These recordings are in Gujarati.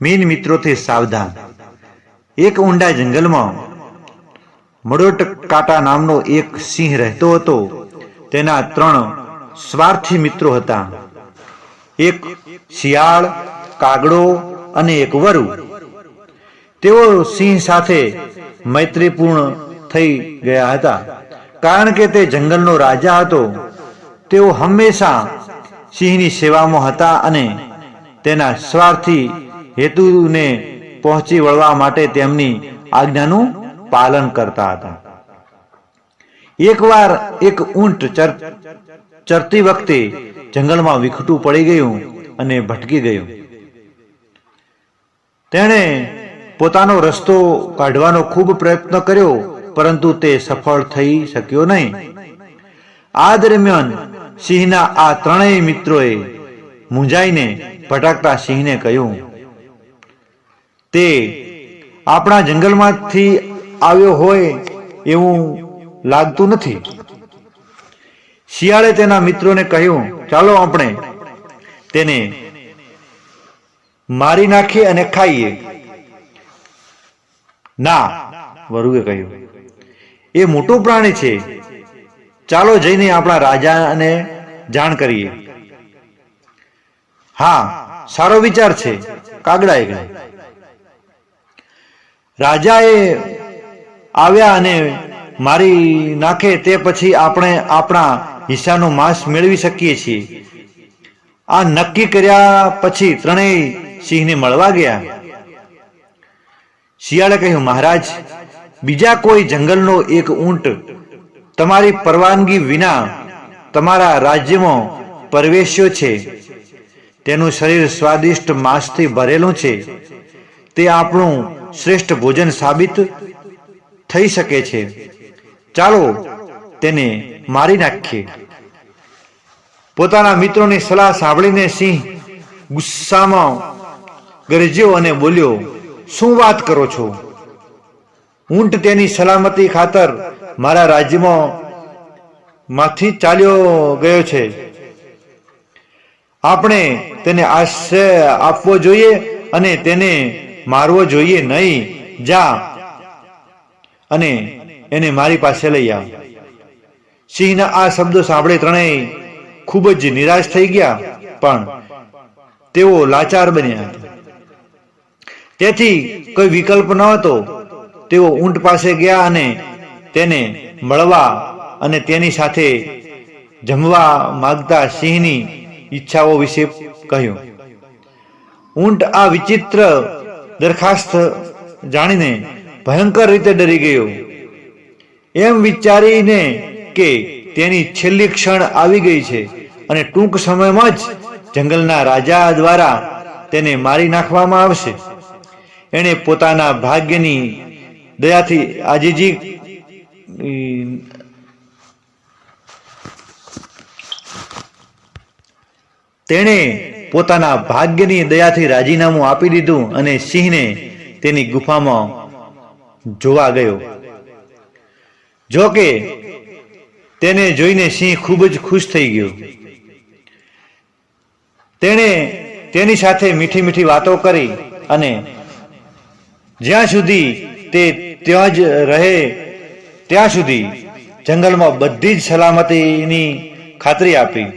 મીન મિત્રોથી સાવધાન. એક ઊંડા જંગલમાં મડોટ કાટા નામનો એક સિંહ રહેતો હતો. તેના ત્રણ સ્વાર્થી મિત્રો હતા. એક શિયાળ, કાગડો અને એક વરુ. તેઓ સિંહ સાથે મૈત્રીપૂર્ણ થઈ ગયા હતા. કારણ કે તે જંગલનો રાજા હતો. તેઓ હંમેશા સિંહની સેવામાં હતા અને તેના સ્વાર્થી હેતુને પહોંચી વળવા માટે તેમની આજ્ઞાનું પાલન કરતા હતા. એકવાર એક ઊંટ ચરતી વખતે જંગલમાં વિખટું પડી ગયું અને ભટકી ગયું. તેણે પોતાનો રસ્તો કાઢવાનો ખૂબ પ્રયત્ન કર્યો, પરંતુ તે સફળ થઈ શક્યો નહીં. આ દરમિયાન સિંહના આ ત્રણેય મિત્રોએ મૂંઝાઈને ભટકતા સિંહને કહ્યું તે આપણા જંગલમાંથી આવ્યો હોય એવું લાગતું નથી. શિયાળે તેના મિત્રોને કહ્યું, ચાલો આપણે તેને મારી નાખીએ અને ખાઈએ. ના, વરુએ કહ્યું, એ મોટું પ્રાણી છે. ચાલો જઈને આપણા રાજાને જાણ કરીએ. હા, સારો વિચાર છે. કાગડાએ કહ્યું. રાજાએ આવ્યા અને મારી નાખે તે પછી આપણે આપણા હિસ્સાનું માંસ મેળવી શકીએ છીએ. આ નક્કી કર્યા પછી ત્રણેય સિંહને મળવા ગયા. શિયાળે કહ્યું, મહારાજ, બીજા કોઈ જંગલનો એક ઊંટ તમારી પરવાનગી વિના તમારા રાજ્યમાં પ્રવેશ્યો છે. તેનું શરીર સ્વાદિષ્ટ માંસથી ભરેલું છે. તે આપણું શ્રેષ્ઠ ભોજન સાબિત થઈ શકે છે. ચાલો તેને મારી નાખીએ. પોતાના મિત્રોની સલાહ સાંભળીને સિંહ ગુસ્સામાં ગરજ્યો અને બોલ્યો, શું વાત કરો છો? ઊંટ તેની સલામતી ખાતર મારા રાજ્યમાં માંથી ચાલ્યો ગયો છે. આપણે તેને આશ્રય આપવો જોઈએ અને તેને મારવો જોઈએ નહીં. જા. અને એને મારી પાસે લઈ આવ. સિંહના આ શબ્દો સાંભળે ત્રણેય ખૂબ જ નિરાશ થઈ ગયા, પણ તેઓ લાચાર બન્યા તેથી કોઈ વિકલ્પ ન હતો. તેઓ ઊંટ પાસે ગયા અને તેને મળવા અને તેની સાથે જમવા માંગતા સિંહની ઈચ્છાઓ વિશે કહ્યું. ઊંટ આ વિચિત્ર દરખાસ્ત જાણીને ભયંકર રીતે ડરી ગયો. એમ વિચારીને કે તેની છેલ્લી ક્ષણ આવી ગઈ છે અને ટૂંક સમયમાં જ જંગલના રાજા દ્વારા તેને મારી નાખવામાં આવશે. એણે પોતાના ભાગ્યની દયાથી આજીજી, તેણે પોતાના ભાગ્યની દયાથી રાજીનામું આપી દીધું અને સિંહને તેની ગુફામાં જોવા ગયો. જો કે તેને જોઈને સિંહ ખૂબ જ ખુશ થઈ ગયો. તેણે તેની સાથે મીઠી મીઠી વાતો કરી અને જ્યાં સુધી તે ત્યાં જ રહે, ત્યાં સુધી જંગલમાં બધી જ સલામતીની ખાતરી આપી.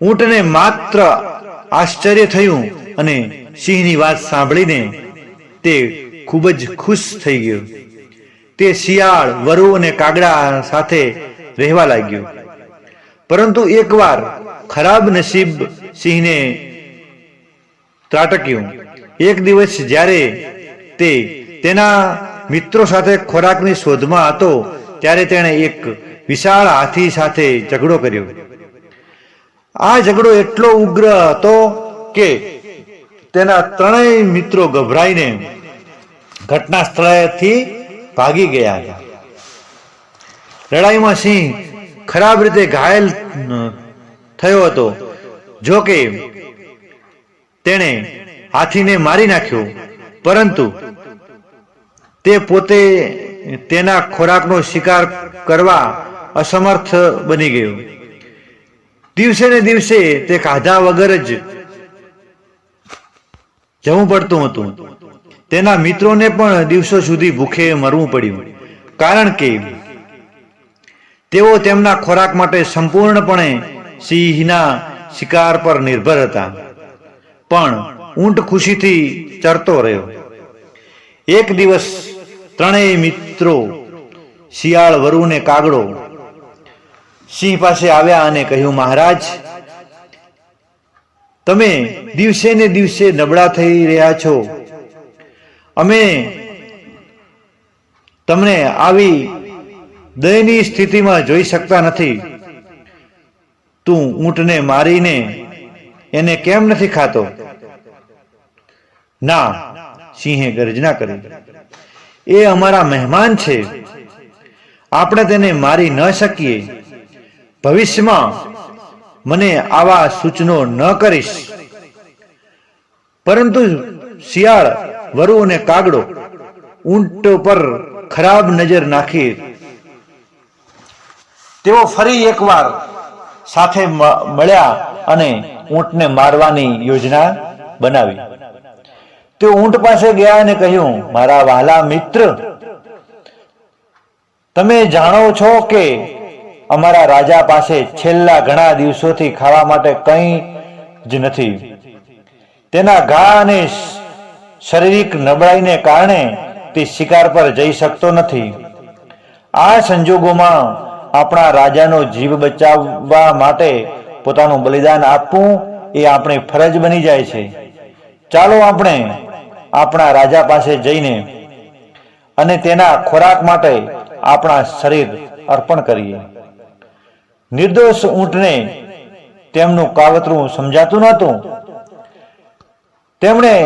ઊંટને માત્ર આશ્ચર્ય થયું અને સિંહની વાત સાંભળીને તે ખૂબ જ ખુશ થઈ ગયો. તે શિયાળ, વરુ અને કાગડા સાથે રહેવા લાગ્યો. પરંતુ એકવાર ખરાબ નસીબ સિંહને ત્રાટક્યું. એક દિવસ જ્યારે તે તેના મિત્રો સાથે ખોરાકની શોધમાં હતો, ત્યારે તેણે એક વિશાળ હાથી સાથે ઝઘડો કર્યો. આ ઝઘડો એટલો ઉગ્ર હતો કે તેના ત્રણેય મિત્રો ગભરાઈને ઘટના સ્થળેથી ભાગી ગયા હતા. લડાઈમાં સિંહ ખરાબ રીતે ઘાયલ થયો હતો, જો કે તેણે હાથીને મારી નાખ્યો, પરંતુ તે પોતે તેના ખોરાકનો શિકાર કરવા અસમર્થ બની ગયો. દિવસે ને દિવસે તે ખાધા વગર જ જવું પડતું હતું. તેના મિત્રોને પણ દિવસો સુધી ભૂખે મરવું પડ્યું. કારણ કે તેઓ તેમના ખોરાક માટે સંપૂર્ણપણે સિંહના શિકાર પર નિર્ભર હતા. પણ ઊંટ ખુશીથી ચરતો રહ્યો. એક દિવસ ત્રણેય મિત્રો શિયાળ વરુને કાગડો સિંહ પાસે આવ્યા અને કહ્યું, મહારાજ, તમે દિવસે ને દિવસે નબળા થઈ રહ્યા છો. અમે તમને આવી દયનીય સ્થિતિમાં જોઈ શકતા નથી. તું ઊંટને મારીને એને કેમ નથી ખાતો? ના, સિંહે ગર્જના કરી. એ અમારા મહેમાન છે. આપણે તેને મારી ન શકીએ. ભવિષ્યમાં મને આવા સૂચનો ન કરીશ. પરંતુ શિયાળ, વરુ અને કાગડો ઊંટ પર ખરાબ નજર નાખી. તેઓ ફરી એકવાર સાથે મળ્યા અને ઊંટને મારવાની યોજના બનાવી. તેઓ ઊંટ પાસે ગયા અને કહ્યું, મારા વહાલા મિત્ર, તમે જાણો છો કે અમારા રાજા પાસે છેલ્લા ઘણા દિવસોથી ખાવા માટે કંઈ જ નથી. તેના ઘા અને શારીરિક નબળાઈને કારણે તે શિકાર પર જઈ શકતો નથી. આ સંજોગોમાં આપણા રાજાનો જીવ બચાવવા માટે પોતાનું બલિદાન આપવું એ આપણી ફરજ બની જાય છે. ચાલો આપણે આપણા રાજા પાસે જઈને અને તેના ખોરાક માટે આપણા શરીર અર્પણ કરીએ. નિર્દોષ ઊંટને તેમનું કાવતરું સમજાતું નહોતું. તેમણે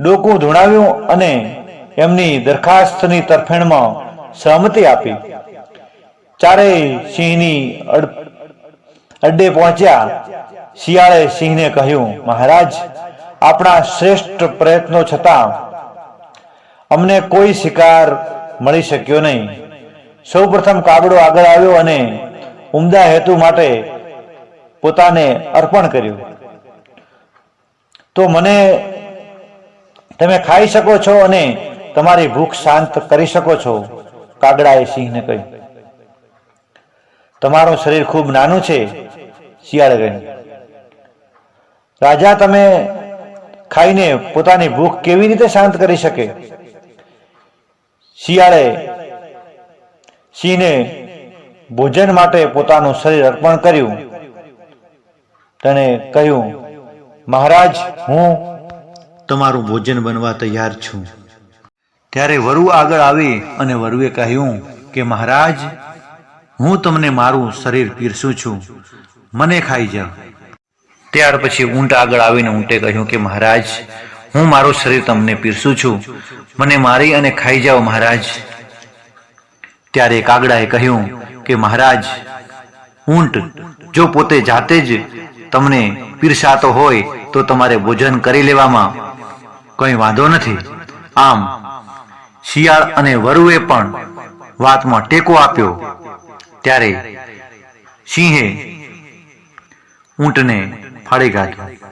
ડોકું ધૂણાવ્યું અને એમની દરખાસ્તની તરફેણમાં સહમતિ આપી. ચારેય સિંહની અડ્ડે પહોંચ્યા. શિયાળે સિંહને કહ્યું, મહારાજ, આપણા શ્રેષ્ઠ પ્રયત્નો છતાં અમને કોઈ શિકાર મળી શક્યો નહીં. સૌપ્રથમ કાબડો આગળ આવ્યો અને ઉમદા હેતુ માટે પોતાને અર્પણ કર્યું. તો મને તમે ખાઈ શકો છો અને તમારી ભૂખ શાંત કરી શકો છો, કાગડાએ સિંહને કહ્યું. તમારું શરીર ખૂબ નાનું છે, શિયાળે કહ્યું રાજા, તમે ખાઈને પોતાની ભૂખ કેવી રીતે શાંત કરી શકે? શિયાળે સિંહને ભોજન માટે પોતાનું શરીર અર્પણ કર્યું. તેણે કહ્યું, મહારાજ, હું તમારું ભોજન બનવા તૈયાર છું. ત્યારે વરુ આગળ આવી અને વરુએ કહ્યું કે, મહારાજ, હું તમને મારું શરીર પીરસું છું. મને ખાઈ જાઓ ત્યાર પછી ઊંટ આગળ આવીને ઊંટે કહ્યું કે, મહારાજ, હું મારું શરીર તમને પીરસું છું. મને મારી અને ખાઈ જાઓ, મહારાજ. ત્યારે કાગડાએ કહ્યું કે મહારાજ, ઊંટ જો પોતે જાતે જ તમને પીરસાતો હોય તો તમારે ભોજન કરી લેવામાં કંઈ વાંધો નથી. આમ, શિયાળ અને વરુએ પણ વાતમાં ટેકો આપ્યો. ત્યારે સિંહે ઊંટને ફાડી કાઢ્યું